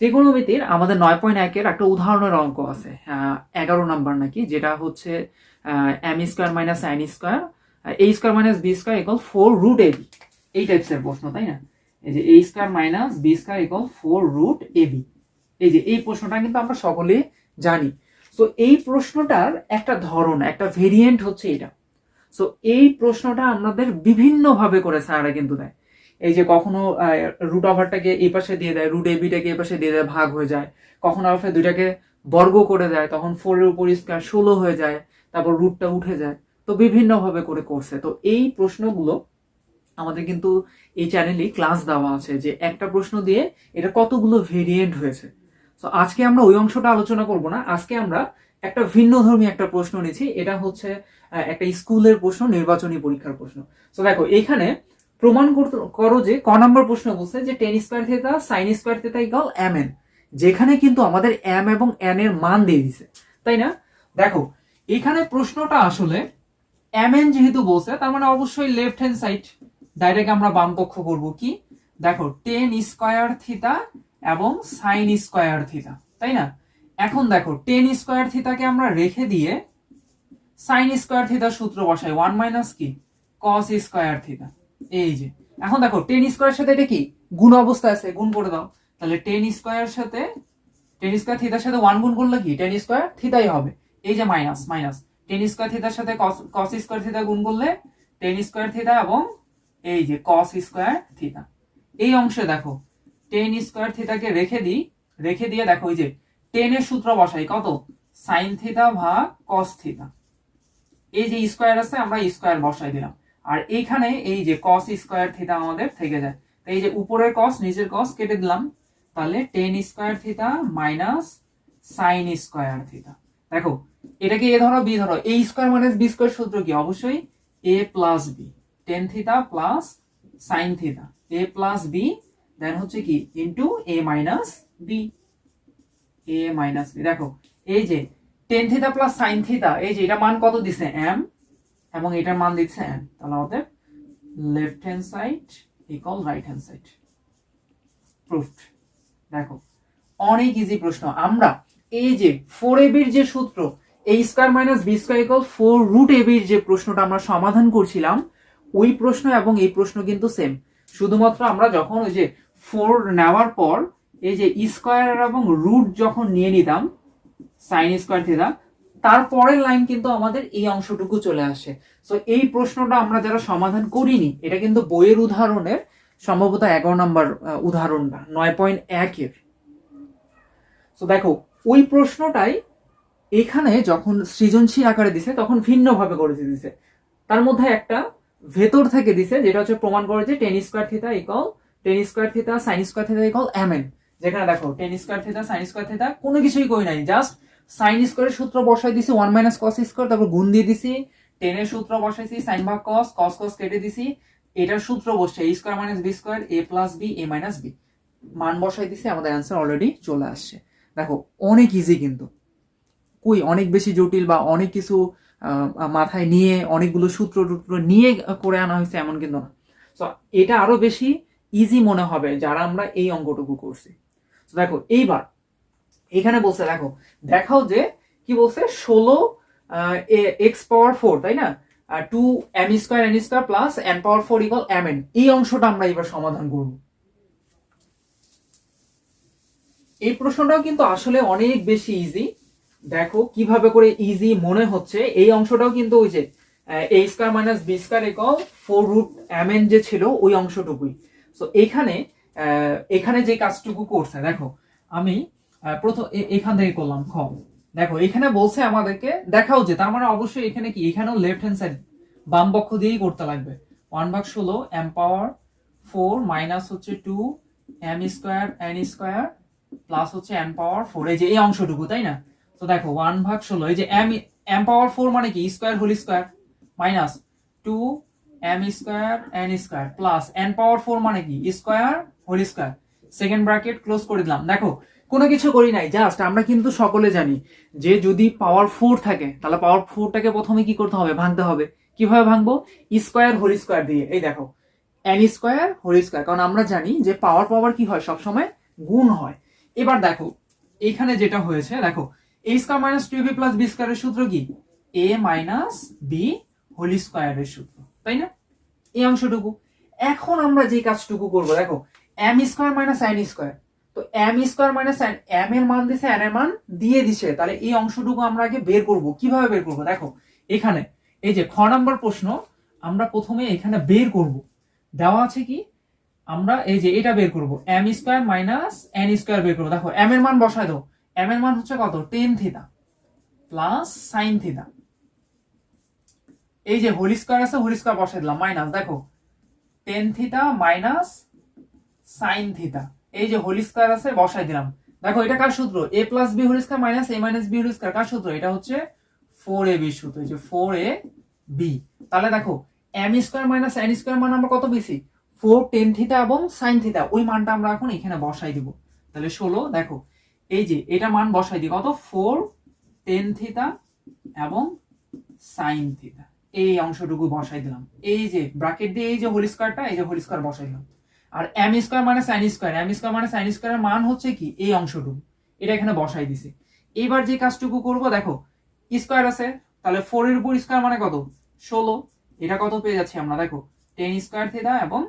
ত্রিকোণমিতির আমাদের নয় পয়েন্ট একের একটা উদাহরণের অঙ্ক আছে এগারো নাম্বার নাকি, যেটা হচ্ছে M square minus sine square A square minus B square equal four root A B এই টাইপসের প্রশ্ন, তাই না? এই যে A square minus B square equal four root A B এই যে এই প্রশ্নটা কিন্তু আমরা সকলেই জানি। তো এই প্রশ্নটার একটা ধরন, একটা ভেরিয়েন্ট হচ্ছে এটা। সো এই প্রশ্নটা আমাদের বিভিন্নভাবে করে স্যাররা কিন্তু দেয়। এই যে কখনো রুট ওভারটাকে এই পাশে দিয়ে দেয় রুট এবিটাকে এই পাশে দিয়ে দেয়, ভাগ হয়ে যায়। কখনো আবার দুইটাকে বর্গ করে দেয়, তখন ফোরের উপর স্কোয়ার ষোলো হয়ে যায়, তারপর রুটটা উঠে যায়। তো বিভিন্নভাবে করে করছে। তো এই প্রশ্নগুলো আমাদের কিন্তু এই চ্যানেলে ক্লাস দেওয়া আছে যে একটা প্রশ্ন দিয়ে এটা কতগুলো ভেরিয়েন্ট হয়েছে। তো আজকে আমরা ওই অংশটা আলোচনা করব না, আজকে আমরা একটা ভিন্ন ধর্মী একটা প্রশ্ন নিয়েছি এটা হচ্ছে একটা স্কুলের প্রশ্ন, নির্বাচনী পরীক্ষার প্রশ্ন। তো দেখো, এখানে প্রমাণ করো যে ক নম্বর প্রশ্ন বলছে যে tan square theta sine square theta equal M N যেখানে কিন্তু আমাদের এম এবং এন এর মান দিয়ে দিছে, তাই না? দেখো, এখানে প্রশ্নটা আসলে এম এন যেহেতু বলছে, তার মানে অবশ্যই লেফট হ্যান্ড সাইড ডাইরেক্ট আমরা বাম পক্ষ করব কি? দেখো টেন স্কোয়ার থিতা এবং সাইন স্কোয়ার থিতা তাই না? এখন দেখো টেন স্কোয়ার থিতাকে আমরা রেখে দিয়ে সাইন স্কোয়ার থিতা সূত্র বসাই ওয়ান মাইনাস কি? কস স্কোয়ার থিতা এই যে, এখন দেখো টেন স্কোয়ার সাথে এটা কি? গুণ অবস্থা আছে, গুণ করে দাও। তাহলে টেন স্কোয়ার সাথে টেন স্কোয়ার থিতার সাথে ওয়ান গুণ করলে কি? টেন স্কোয়ার থিতাই হবে। এই যে মাইনাস মাইনাস টেন স্কোয়ার থিতার সাথে কস স্কোয়ার থিতা গুণ করলে টেন স্কোয়ার থিতা এবং এই যে কস স্কোয়ার থিতা এই অংশে দেখো টেন স্কোয়ার থিতাকে রেখে দিই, রেখে দিয়ে দেখো ওই যে টেনের সূত্র বসাই, কত? সাইন থিতা ভাগ কস থিতা এই যে স্কোয়ার আছে, আমরা স্কোয়ার বসাই দিলাম। আর এইখানে এই যে কস স্কোয়ার থিতা আমাদের থেকে যায়। তো এই যে উপরের কস নিচের কস কেটে দিলাম। তাহলে tan square theta minus sine square theta দেখো এটাকে এ ধরো, বি ধরো? A square minus B square সূত্র কি? অবশ্যই A plus B tan theta plus sine theta A plus B then হচ্ছে কি? Into A minus B A minus B দেখো, এই যে tan theta plus sine theta এই যে এটা মান কত দিছে? এম এবং এটার মান দিচ্ছে তাহলে আমাদের left hand side equal right hand side proofed দেখো, অনেক ইজি প্রশ্ন। আমরা এই যে ফোর এবির যে সূত্র A square minus B square equal four root এবির যে প্রশ্নটা আমরা সমাধান করছিলাম, ওই প্রশ্ন এবং এই প্রশ্ন কিন্তু সেম শুধুমাত্র আমরা যখন ওই যে ফোর নেওয়ার পর, এই যে স্কোয়ার এবং রুট যখন নিয়ে নিতাম সাইন স্কোয়ার থিটা তারপরের লাইন কিন্তু আমাদের এই অংশটুকু চলে আসে। সো এই প্রশ্নটা আমরা যারা সমাধান করিনি, এটা কিন্তু বইয়ের উদাহরণের সম্ভবত এগারো নম্বর উদাহরণটা নয় পয়েন্ট একের তো দেখো, ওই প্রশ্নটাই এখানে যখন সৃজনশীল আকারে দিছে, তখন ভিন্নভাবে করে দিছে। তার মধ্যে একটা ভেতর থেকে দিছে, যেটা হচ্ছে প্রমাণ করে যে tan square theta equal tan square theta sine square theta equal M N যেখানে দেখো tan square theta sine square theta কোনো কিছুই কই নাই জাস্ট সাইন স্কোয়ারের সূত্র বসাই দিছি ওয়ান মাইনাস কস স্কোয়ার তারপর গুণ দিয়ে দিছি টেনের সূত্র বসাইছি সাইন ভাগ কস কস কস কেটে দিছি, এটার সূত্র বসছে A square minus B square A plus B A minus B মান বসাই দিছি, আমাদের অ্যান্সার অলরেডি চলে আসছে। দেখো, অনেক ইজি কিন্তু। কই, অনেক বেশি জটিল বা অনেক কিছু মাথায় নিয়ে, অনেকগুলো সূত্র টুত্র নিয়ে করে আনা হয়েছে, এমন কিন্তু না। তো এটা আরও বেশি ইজি মনে হবে, যারা আমরা এই অঙ্কটুকু করছি। দেখো, এইবার এখানে বলছে, দেখো, দেখাও যে কি বলছে, ষোলো এক্স পাওয়ার ফোর তাই না? Two M square N square plus N power four equal M N এই অংশটা আমরা এবার সমাধান করব। এই প্রশ্নটাও কিন্তু আসলে অনেক বেশি ইজি দেখো, কীভাবে করে ইজি মনে হচ্ছে, এই অংশটাও কিন্তু ওই যে A square minus B square equal four root M N যে ছিল, ওই অংশটুকুই। তো এখানে এখানে যে কাজটুকু করছে, দেখো, আমি প্রথম এখান থেকে করলাম, খ। দেখো, এখানে বলছে আমাদেরকে, দেখাও যে, তার মানে অবশ্যই এখানে কি? এখানেও লেফট হ্যান্ড সাইড বাম পক্ষ দিয়েই করতে লাগবে। ওয়ান ভাগ ষোলো এম পাওয়ার ফোর মাইনাস হচ্ছে two M square N square plus হচ্ছে এন পাওয়ার ফোর এই যে, এই অংশটুকু, তাই না? তো দেখো ওয়ান ভাগ ষোলো, এই যে এম এম পাওয়ার ফোর মানে কি? Square whole square minus two M square N square plus N power four মানে কি? Square whole square second bracket close করে দিলাম। দেখো কোনো কিছু করি নাই জাস্ট আমরা কিন্তু সকলে জানি যে যদি পাওয়ার ফোর থাকে, তাহলে পাওয়ার ফোরটাকে প্রথমে কি করতে হবে? ভাঙতে হবে। কীভাবে ভাঙবো? স্কোয়ার হোল স্কোয়ার দিয়ে। এই দেখো এন স্কোয়ার হোল স্কোয়ার কারণ আমরা জানি যে পাওয়ার পাওয়ার কি হয়? সবসময় গুণ হয়। এবার দেখো এইখানে যেটা হয়েছে, দেখো A square minus two B plus B স্কোয়ারের সূত্র কি? এ মাইনাস বি হোল স্কোয়ারের সূত্র, তাই না? এই অংশটুকু। এখন আমরা যে কাজটুকু করব, দেখো M square minus N square তো M square minus N M এর মান দিছে এন এর মান দিয়ে দিছে। তাহলে এই অংশটুকু আমরা আগে বের করব। কীভাবে বের করব? দেখো, এখানে এই যে খ নাম্বার প্রশ্ন, আমরা প্রথমে এখানে বের করব। দেওয়া আছে কি? আমরা এই যে এটা বের করব। M square minus N square বের করব। দেখো এম এর মান বসায় দাও। এম এর মান হচ্ছে কত? Tan theta plus sine theta এই যে হোল স্কোয়ার আছে হোল স্কোয়ার বসাই দিলাম। মাইনাস দেখো tan theta minus sine theta এই যে হোল স্কোয়ার আছে, বসাই দিলাম। দেখো, এটা কার সূত্র? A plus B whole square minus A minus B whole square, কার সূত্র? এটা হচ্ছে ফোর এ বি সূত্র, এই যে ফোর এ বি তাহলে দেখো M square minus N square মান আমরা কত বেশি ফোর টেন থিতা এবং সাইন থিতা ওই মানটা আমরা এখন এখানে বসাই দিব। তাহলে ষোলো, দেখো, এই যে এটা মান বসাই দিই, কত? ফোর টেন থিতা এবং সাইন থিতা এই অংশটুকু বসাই দিলাম। এই যে ব্র্যাকেট দিয়ে এই যে হোল স্কোয়ারটা, এই যে হোল স্কোয়ার বসাই দিলাম। আর এম স্কোয়ার মানে সাইন স্কোয়ার এম স্কোয়ার মানে সাইন স্কোয়ারের মান হচ্ছে কি? এই অংশটুকু। এটা এখানে বসাই দিছে। এবার যে কাজটুকু করব, দেখো স্কোয়ার আছে, তাহলে ফোর এর উপর স্কোয়ার মানে কত? ষোলো। এটা কত পেয়ে যাচ্ছি আমরা? দেখো টেন স্কোয়ার থিতা এবং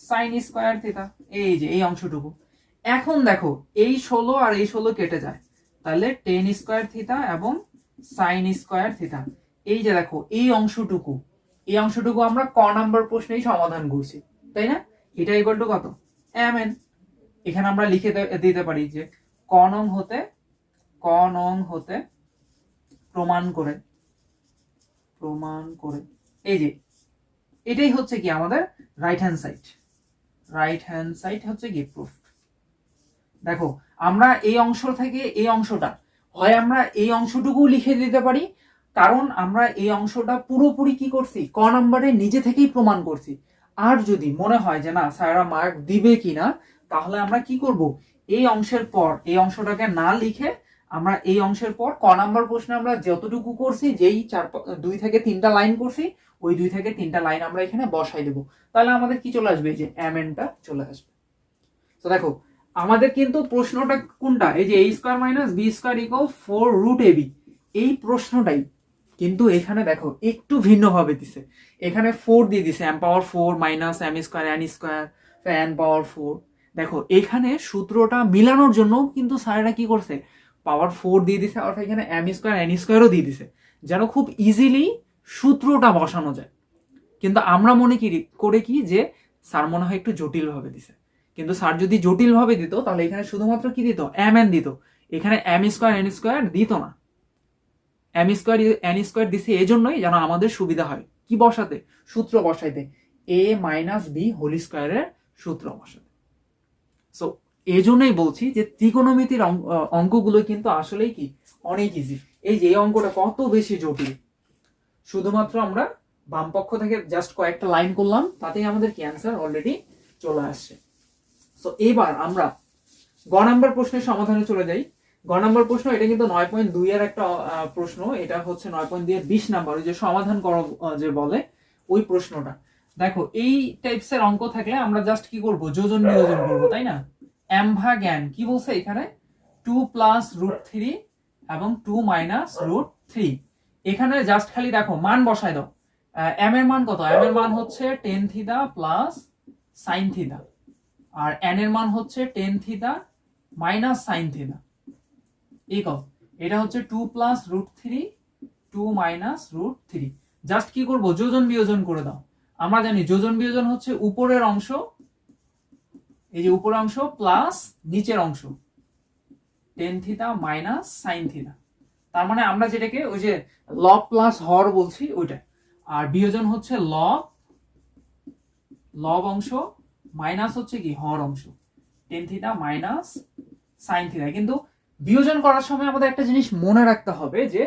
সাইন স্কোয়ার থিতা এই যে, এই অংশটুকু। এখন দেখো, এই ষোলো আর এই ষোলো কেটে যায়। তাহলে টেন স্কোয়ার থিতা এবং সাইন স্কোয়ার থিতা এই যে দেখো, এই অংশটুকু। এই অংশটুকু আমরা ক নাম্বার প্রশ্নেই সমাধান করছি। তাই না? এটা ইকুয়াল টু কত? এম এন এখানে আমরা লিখে দিতে পারি যে ক নং হতে ক নং হতে প্রমাণ করে প্রমাণ করে। এই যে, এটাই হচ্ছে কি আমাদের right hand side right hand side হচ্ছে কি প্রুফ দেখো, আমরা এই অংশ থেকে এই অংশটা, হয় আমরা এই অংশটুকু লিখে দিতে পারি, কারণ আমরা এই অংশটা পুরোপুরি কি করছি? ক নাম্বারে নিজে থেকেই প্রমাণ করছি। আর যদি মনে হয় যে না স্যাররা মার্ক দিবে কিনা, তাহলে আমরা কি করব? এই অংশের পর, এই অংশটাকে না লিখে আমরা এই অংশের পর ক নাম্বার প্রশ্নে আমরা যতটুকু করছি, যেই চার দুই থেকে তিনটা লাইন করছি, ওই দুই থেকে তিনটা লাইন আমরা এখানে বসাই দেবো। তাহলে আমাদের কি চলে আসবে? এই যে এমএনটা চলে আসবে। তো দেখো, আমাদের কিন্তু প্রশ্নটা কোনটা? এই যে A square minus B square equal four root A B এই প্রশ্নটাই কিন্তু এখানে দেখো, একটু ভিন্নভাবে দিছে। এখানে ফোর দিয়ে দিছে M power four minus M square N square N power four দেখো, এখানে সূত্রটা মিলানোর জন্য কিন্তু স্যারেরা কি করছে? পাওয়ার ফোর দিয়ে দিছে, অর্থাৎ এখানে এম স্কোয়ার এন স্কোয়ারও দিয়ে দিছে, যেন খুব ইজিলি সূত্রটা বসানো যায়। কিন্তু আমরা মনে কি করে কি যে, স্যার মনে হয় একটু জটিলভাবে দিছে। কিন্তু স্যার যদি জটিলভাবে দিত, তাহলে এখানে শুধুমাত্র কি দিত? এম এন দিত। এখানে এম স্কোয়ার এন স্কোয়ার দিত না। এম স্কোয়ার এন স্কোয়ার দিছে এই জন্যই যেন আমাদের সুবিধা হয়। কি বসাতে? সূত্র বসাইতে। এ মাইনাস বি হোল স্কোয়ারের সূত্র বসাতে। সো এই জন্যই বলছি যে ত্রিকোণমিতির অঙ্কগুলো কিন্তু আসলেই কি? অনেক ইজি এই যে এই অঙ্কটা কত বেশি জটিল। শুধুমাত্র আমরা বাম পক্ষ থেকে জাস্ট কয়েকটা লাইন করলাম, তাতেই আমাদের কি অ্যান্সার অলরেডি চলে আসছে। সো এবার আমরা গ নাম্বার প্রশ্নের সমাধানে চলে যাই। গ নাম্বার প্রশ্ন, এটা কিন্তু নয় পয়েন্ট দুই এর একটা প্রশ্ন। এটা হচ্ছে নয় পয়েন্ট দুই এর বিশ নাম্বার, ওই যে সমাধান করো যে বলে, ওই প্রশ্নটা। দেখো, এই টাইপস এর অঙ্ক থাকলে আমরা জাস্ট কি করব? যোজন নিয়োজন করব, তাই না? এম ভাগ জ্ঞান, কি বলছে এখানে? টু প্লাস রুট থ্রি এবং টু মাইনাস রুট থ্রি। এখানে জাস্ট খালি দেখো, মান বসায় দাও। এম এর মান কত? এম এর মান হচ্ছে tan theta plus sine theta আর এন এর মান হচ্ছে tan theta minus sine theta এই এটা হচ্ছে two plus root three two minus root three just কি করব? যোজন বিয়োজন করে দাও। আমরা জানি যোজন বিয়োজন হচ্ছে উপরের অংশ, এই যে উপরের অংশ প্লাস নিচের অংশ। Tan theta minus sine theta তার মানে আমরা যেটাকে ওই যে লব প্লাস হর বলছি, ওইটা। আর বিয়োজন হচ্ছে লব লব অংশ মাইনাস হচ্ছে কি? হর অংশ। Tan theta minus sine theta কিন্তু বিয়োজন করার সময় আমাদের একটা জিনিস মনে রাখতে হবে যে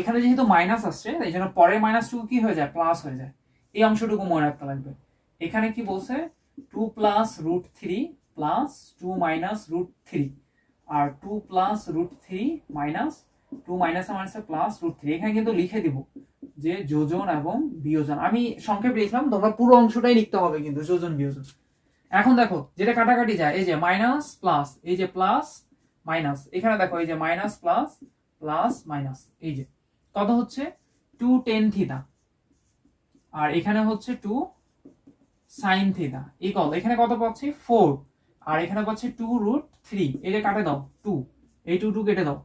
এখানে যেহেতু মাইনাস আসছে, এই জন্য পরের মাইনাসটুকু কি হয়ে যায়? প্লাস হয়ে যায়। এই অংশটুকু মনে রাখতে লাগবে। এখানে কি বলছে? Two plus root three plus two minus root three আর two plus root three minus two minus minus plus root three এখানে কিন্তু লিখে দিব যে যোজন এবং বিয়োজন। আমি সংক্ষেপ লিখলাম, তোমরা পুরো অংশটাই লিখতে হবে কিন্তু যোজন বিয়োজন এখন দেখো, যেটা কাটাকাটি যায়, এই যে মাইনাস প্লাস এই যে প্লাস মাইনাস, এখানে দেখো এই যে মাইনাস প্লাস প্লাস মাইনাস, এই যে, কত হচ্ছে? টু টেন থিতা আর এখানে হচ্ছে টু সাইন থিতা ইকল এখানে কত পাচ্ছি? ফোর আর এখানে পাচ্ছি টু রুট থ্রি এই যে কাটে দাও টু এই টু টু কেটে দাও,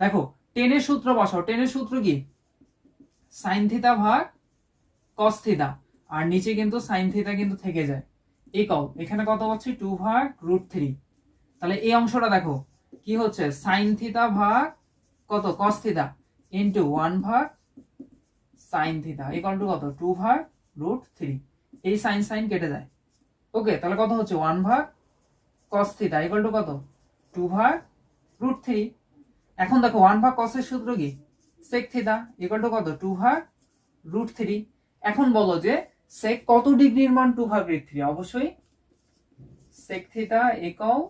দেখো টেনের সূত্র বসাও টেনের সূত্র কি? সাইন থিতা ভাগ কস থিতা আর নিচে কিন্তু সাইন থিতা কিন্তু থেকে যায় ইকল এখানে কত পাচ্ছি? টু ভাগ রুট থ্রি তাহলে এই অংশটা দেখো কি হচ্ছে? সাইন থিতা ভাগ কত? কস থিতা ইন্টু ওয়ান ভাগ সাইন থিতা ইকাল টু কত? টু ভাগ রুট থ্রি এই সাইন সাইন কেটে যায়। ওকে তাহলে কত হচ্ছে? ওয়ান ভাগ কস থিতা ইকাল টু কত? টু ভাগ রুট থ্রি এখন দেখো ওয়ান ভাগ কসের সূত্র কি? সেক থিতা ইকাল টু কত? টু ভাগ রুট থ্রি এখন বলো যে সেক কত ডিগ্রির মান টু ভাগ রুট থ্রি অবশ্যই সেক থিতা একক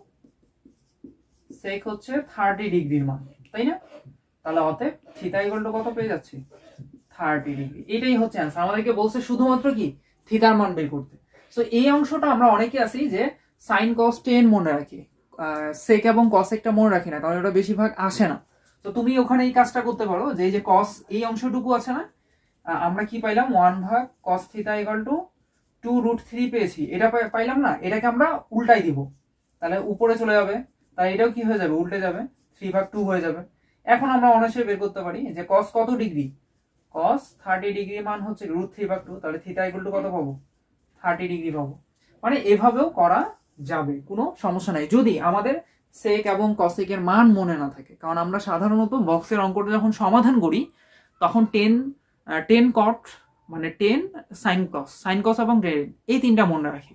সেক হচ্ছে থার্টি ডিগ্রির মান, তাই না? তাহলে অতএব থিতা ইকুয়াল টু কত পেয়ে যাচ্ছি? থার্টি ডিগ্রি এটাই হচ্ছে অ্যান্সার আমাদেরকে বলছে শুধুমাত্র কি? থিতার মান বের করতে। সো এই অংশটা আমরা অনেকে আছি যে সাইন কস টেন মনে রাখি সেক এবং কস একটা মনে রাখি না, কারণ ওটা বেশিরভাগ আসে না। তো তুমি ওখানে এই কাজটা করতে পারো, যে এই যে কস এই অংশটুকু আছে না আমরা কি পাইলাম? ওয়ান ভাগ cos theta equal two two root three পেয়েছি। এটা পাইলাম না? এটাকে আমরা উল্টাই দিব। তাহলে উপরে চলে যাবে। তাই এটাও কি হয়ে যাবে? উল্টে যাবে। থ্রি ভাগ টু হয়ে যাবে। এখন আমরা অনায়াসে বের করতে পারি যে কস কত ডিগ্রি কস থার্টি ডিগ্রি মান হচ্ছে রুট থ্রি ভাগ টু তাহলে থিতা ইকুয়াল টু কত পাবো? থার্টি ডিগ্রি পাবো। মানে এভাবেও করা যাবে, কোনো সমস্যা নাই। যদি আমাদের সেক এবং কসেকের মান মনে না থাকে, কারণ আমরা সাধারণত বক্সের অঙ্কটা যখন সমাধান করি, তখন টেন টেন কট মানে tan sine cos sine cos এবং টেন এই তিনটা মনে রাখি।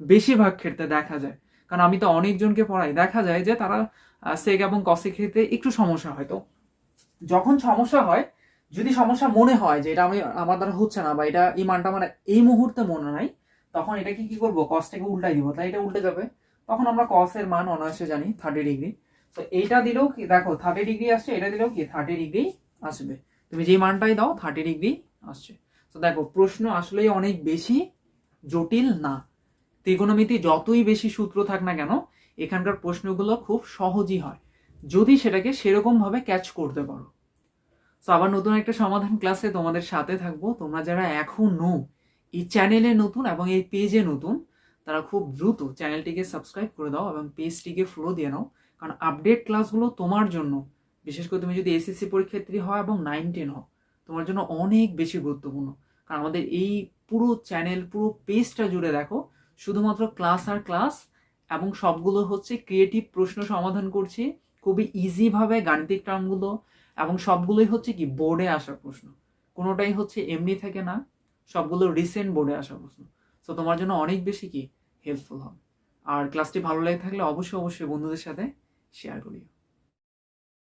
বেশিরভাগ ক্ষেত্রে দেখা যায়। কারণ আমি তো অনেকজনকে পড়াই। দেখা যায় যে তারা সেক এবং কসেক ক্ষেত্রে একটু সমস্যা হয় তো। যখন সমস্যা হয়, যদি সমস্যা মনে হয় যে এটা আমি, আমার দ্বারা হচ্ছে না বা এটা এই মানটা আমার এই মুহূর্তে মনে নাই, তখন এটাকে কি করব? কসটাকে উল্টাই দিব। তাই এটা উল্টে যাবে। তখন আমরা কসের মান অনায়াসে জানি থার্টি ডিগ্রি তো এইটা দিলেও কি, দেখো থার্টি ডিগ্রি আসছে, এটা দিলেও কি থার্টি ডিগ্রি আসবে। তুমি যে মানটাই দাও থার্টি ডিগ্রি আসছে। তো দেখো, প্রশ্ন আসলেই অনেক বেশি জটিল না। ত্রিকোণমিতি যতই বেশি সূত্র থাক না কেন, এখানকার প্রশ্নগুলো খুব সহজই হয়। যদি সেটাকে সেরকমভাবে ক্যাচ করতে পারো। তো আবার নতুন একটা সমাধান ক্লাসে তোমাদের সাথে থাকব। তোমরা যারা এখনও এই চ্যানেলে নতুন এবং এই পেজে নতুন, তারা খুব দ্রুত চ্যানেলটিকে সাবস্ক্রাইব করে দাও এবং পেজটিকে ফলো দিয়ে নাও। কারণ আপডেট ক্লাসগুলো তোমার জন্য, বিশেষ করে তুমি যদি এসএসসি পরীক্ষার্থী হও এবং নাইন টেন হও, তোমার জন্য অনেক বেশি গুরুত্বপূর্ণ। কারণ আমাদের এই পুরো চ্যানেল পুরো পেজটা জুড়ে দেখো শুধুমাত্র ক্লাস আর ক্লাস এবং সবগুলো হচ্ছে ক্রিয়েটিভ প্রশ্ন সমাধান করছি, খুবই ইজিভাবে গাণিতিক টার্মগুলো এবং সবগুলোই হচ্ছে কি বোর্ডে আসা প্রশ্ন। কোনোটাই হচ্ছে এমনি থেকে না, সবগুলো রিসেন্ট বোর্ডে আসা প্রশ্ন। তো তোমার জন্য অনেক বেশি কি হেল্পফুল হবে। আর ক্লাসটি ভালো লেগে থাকলে অবশ্যই অবশ্যই বন্ধুদের সাথে শেয়ার করিও।